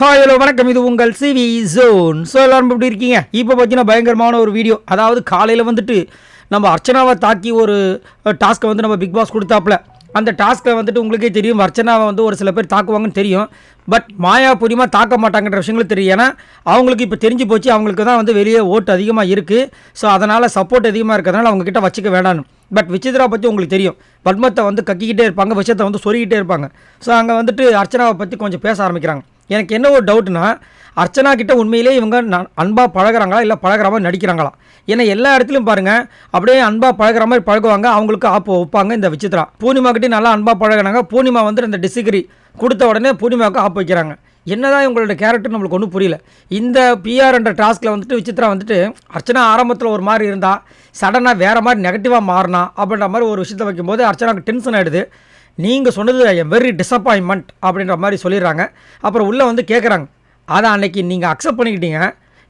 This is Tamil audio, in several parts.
ஹாய் ஹலோ வணக்கம். இது உங்கள் சிவி ஜோன் ஸோ எல்லாரும் எப்படி இருக்கீங்க? இப்போ பார்த்தீங்கன்னா பயங்கரமான ஒரு வீடியோ அதாவது காலையில் வந்துட்டு நம்ம அர்ச்சனாவை தாக்கி ஒரு டாஸ்க்கை வந்து நம்ம பிக் பாஸ் கொடுத்தாப்புல. அந்த டாஸ்க்கை வந்துட்டு உங்களுக்கே தெரியும் அர்ச்சனாவை வந்து ஒரு சில பேர் தாக்குவாங்கன்னு தெரியும். பட் மாயா பூரிமா தாக்க மாட்டாங்கன்ற விஷயங்களும் தெரியும். ஏன்னா அவங்களுக்கு இப்போ தெரிஞ்சு போச்சு அவங்களுக்கு தான் வந்து வெளியே ஓட்டு அதிகமாக இருக்குது ஸோ அதனால் சப்போர்ட் அதிகமாக இருக்கிறதுனால அவங்கக்கிட்ட வச்சுக்க வேண்டாம்னு. பட் விசித்ரா பற்றி உங்களுக்கு தெரியும். பத்மத்தை வந்து கக்கிக்கிட்டே இருப்பாங்க விஷயத்தை வந்து சொருகிட்டே இருப்பாங்க. ஸோ அங்கே வந்துட்டு அர்ச்சனாவை பற்றி கொஞ்சம் பேச ஆரம்பிக்கிறாங்க. எனக்கு என்ன ஒரு டவுட்னா அர்ச்சனா கிட்ட உண்மையிலே இவங்க அன்பாக பழகுறாங்களா இல்லை பழகுற மாதிரி நடிக்கிறாங்களா? ஏன்னா எல்லா இடத்துலையும் பாருங்கள் அப்படியே அன்பாக பழகிற மாதிரி பழகுவாங்க அவங்களுக்கு ஆப்போ வைப்பாங்க இந்த விசித்ரா பூர்ணிமா கிட்டே நல்லா அன்பாக பழகினாங்க பூர்ணிமா வந்துட்டு இந்த டிசிகிரி கொடுத்த உடனே பூர்ணிமாவுக்கு ஆப் வைக்கிறாங்க. என்னதான் இவங்களோட கேரக்டர் நம்மளுக்கு ஒன்றும் புரியல. இந்த பிஆர் என்ற டாஸ்கில் வந்துட்டு விசித்ரா வந்துட்டு அர்ச்சனா ஆரம்பத்தில் ஒரு மாதிரி இருந்தால் சடனாக வேறு மாதிரி நெகட்டிவாக மாறினா அப்படின்ற மாதிரி ஒரு விஷயத்தை வைக்கும்போது அர்ச்சனாவுக்கு டென்ஷன் ஆகிடுது நீங்கள் சொன்னது ஐ வெரி டிசப்பாயின்மெண்ட் அப்படின்ற மாதிரி சொல்லிடுறாங்க. அப்புறம் உள்ளே வந்து கேட்குறாங்க அதை அன்னைக்கு நீங்கள் அக்செப்ட் பண்ணிக்கிட்டீங்க.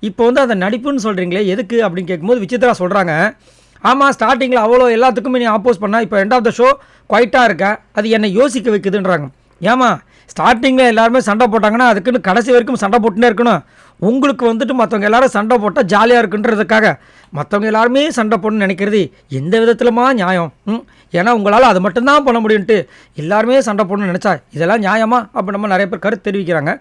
இப்போ வந்து அதை நடிப்புன்னு சொல்கிறீங்களே எதுக்கு அப்படின்னு கேட்கும்போது விசித்ரா சொல்கிறாங்க ஆமாம் ஸ்டார்டிங்கில் அவ்வளோ எல்லாத்துக்குமே நீ ஆப்போஸ் பண்ணால் இப்போ எண்ட் ஆஃப் த ஷோ குவைட்டாக இருக்க. அது என்னை யோசிக்க வைக்குதுன்றாங்க. ஏமா ஸ்டார்டிங்கில் எல்லாருமே சண்டை போட்டாங்கன்னா அதுக்குன்னு கடைசி வரைக்கும் சண்டை போட்டுனே இருக்கணும். உங்களுக்கு வந்துட்டு மற்றவங்க எல்லாரும் சண்டை போட்டால் ஜாலியாக இருக்குன்றதுக்காக மற்றவங்க எல்லாருமே சண்டை போடணும்னு நினைக்கிறது எந்த விதத்திலுமா நியாயம்? ம்? ஏன்னா உங்களால் அது மட்டும்தான் பண்ண முடியும்ட்டு எல்லாருமே சண்டை போடணும்னு நினச்சா இதெல்லாம் நியாயமா? அப்போ நம்ம நிறைய பேர் கருத்து தெரிவிக்கிறாங்க.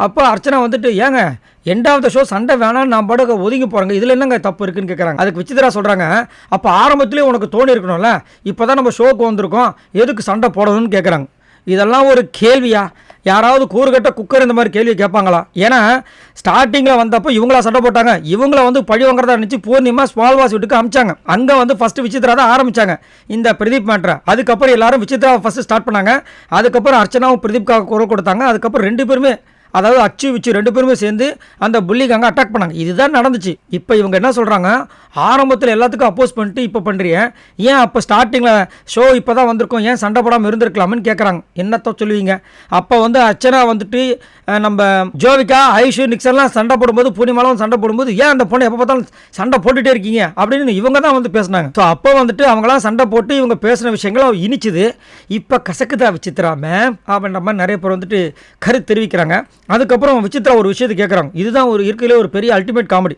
அப்போ அர்ச்சனா வந்துட்டு ஏங்க எண்ட் ஆஃப் த ஷோ சண்டை வேணாம் நான் பாடுக்க ஒதுங்கி போகிறாங்க இதில் என்னங்க தப்பு இருக்குன்னு கேட்குறாங்க அதுக்கு விசித்திரா சொல்கிறாங்க அப்போ ஆரம்பத்துலேயே உனக்கு தோணி இருக்கணும்ல. இப்போ தான் நம்ம ஷோக்கு வந்திருக்கோம். எதுக்கு சண்டை போடணும்னு கேட்குறாங்க இதெல்லாம் ஒரு கேள்வியா? யாராவது கூறுகட்ட குக்கர் இந்த மாதிரி கேள்வி கேட்பாங்களா? ஏன்னா ஸ்டார்டிங்கில் வந்தப்போ இவங்களா சண்டை போட்டாங்க. இவங்கள வந்து பழி வாங்குறதா நினச்சி பூர்ணிமா ஸ்மால் வாஸ் வீட்டுக்கு அமிச்சாங்க. அங்கே வந்து ஃபஸ்ட்டு விசித்ரா தான் ஆரம்பித்தாங்க இந்த பிரதீப் மேட்ரை அதுக்கப்புறம் எல்லாரும் விசித்ராவை ஃபஸ்ட்டு ஸ்டார்ட் பண்ணாங்க. அதுக்கப்புறம் அர்ச்சனாவும் பிரதீப்காக குரல் கொடுத்தாங்க. அதுக்கப்புறம் ரெண்டு பேருமே அதாவது அச்சு விச்சு ரெண்டு பேருமே சேர்ந்து அந்த புள்ளிக்கு அங்கே அட்டாக் பண்ணாங்க. இதுதான் நடந்துச்சு. இப்போ இவங்க என்ன சொல்கிறாங்க ஆரம்பத்தில் எல்லாத்துக்கும் அப்போஸ் பண்ணிட்டு இப்போ பண்ணுறிய ஏன் அப்போ ஸ்டார்டிங்கில் ஷோ இப்போ தான் வந்திருக்கோம்? ஏன் சண்டை போடாமல் இருந்திருக்கலாம்னு கேட்குறாங்க என்னத்த சொல்லுவீங்க? அப்போ வந்து அர்ச்சனா வந்துட்டு நம்ம ஜோவிகா ஐஷு நிக்சன்லாம் சண்டை போடும்போது பூர்ணிமாலாம் சண்டை போடும்போது ஏன் அந்த பொண்ணு எப்போ பார்த்தாலும் சண்டை போட்டுகிட்டே இருக்கீங்க? அப்படின்னு இவங்க தான் வந்து பேசினாங்க. ஸோ அப்போ வந்துட்டு அவங்களாம் சண்டை போட்டு இவங்க பேசின விஷயங்களும் இனிச்சுது. இப்போ கசக்குதா விசித்திராம அப்படின்ற மாதிரி நிறைய பேர் வந்துட்டு கருத்து தெரிவிக்கிறாங்க. அதுக்கப்புறம் விசித்ரா ஒரு விஷயத்தை கேட்குறாங்க இதுதான் ஒரு இருக்கையிலே ஒரு பெரிய அல்டிமேட் காமெடி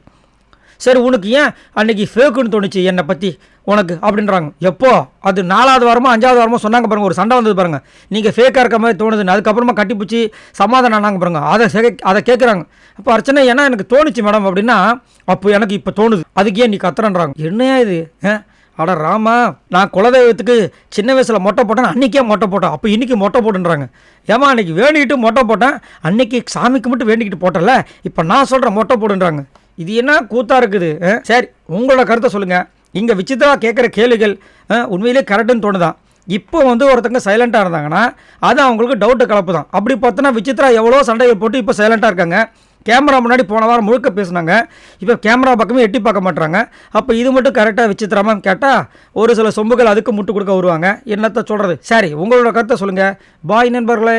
சரி உனக்கு ஏன் அன்னைக்கு ஃபேக்குன்னு தோணுச்சு என்னை பற்றி உனக்கு அப்படின்றாங்க. எப்போ? அது நாலாவது வாரமோ அஞ்சாவது வாரமோ சொன்னாங்க பாருங்க ஒரு சண்டை வந்தது பாருங்கள் நீங்கள் ஃபேக்காக இருக்க மாதிரி தோணுதுன்னு அதுக்கப்புறமா கட்டிப்பிடிச்சி சமாதானம் ஆனாங்க பாருங்க. அதை சே- அதை கேட்குறாங்க அப்போ அர்ச்சனை ஏன்னா எனக்கு தோணுச்சு மேடம் அப்படின்னா அப்போ எனக்கு இப்போ தோணுது. அதுக்கு ஏன் நீ கத்துறன்றாங்க. என்னையா இது? ஏன் அட ராமா நான் குலதெய்வத்துக்கு சின்ன வயசில் மொட்டை போட்டேன் அன்றைக்கே மொட்டை போட்டேன். அப்போ இன்றைக்கி மொட்டை போட்டுன்றாங்க ஏமா அன்றைக்கி வேண்டிக்கிட்டு மொட்டை போட்டேன் அன்னைக்கு சாமிக்கு மட்டும் வேண்டிக்கிட்டு போட்டல இப்போ நான் சொல்கிறேன் மொட்டை போடுன்றாங்க. இது என்ன கூத்தாக இருக்குது? ஆ? சரி உங்களோட கருத்தை சொல்லுங்கள் இங்கே விசித்திரா கேட்குற கேள்விகள் உண்மையிலேயே உண்மையிலே கரெக்டுன்னு தோணுதான் இப்போ வந்து ஒருத்தங்க சைலண்ட்டாக இருந்தாங்கன்னா அது அவங்களுக்கு டவுட்டு கலப்பு தான் அப்படி பார்த்தோன்னா விசித்ரா எவ்வளோ சண்டையை போட்டு இப்போ சைலண்ட்டாக இருக்காங்க. கேமரா முன்னாடி போன வாரம் முழுக்க பேசுனாங்க. இப்போ கேமரா பக்கமே எட்டி பார்க்க மாட்டுறாங்க அப்போ இது மட்டும் கரெக்டாக விசித்திரமான்னு கேட்டால் ஒரு சில சொம்புகள் அதுக்கு முட்டு கொடுக்க வருவாங்க. என்னத்தை சொல்கிறது சரி உங்களோட கருத்தை சொல்லுங்கள் பாய் நண்பர்களே.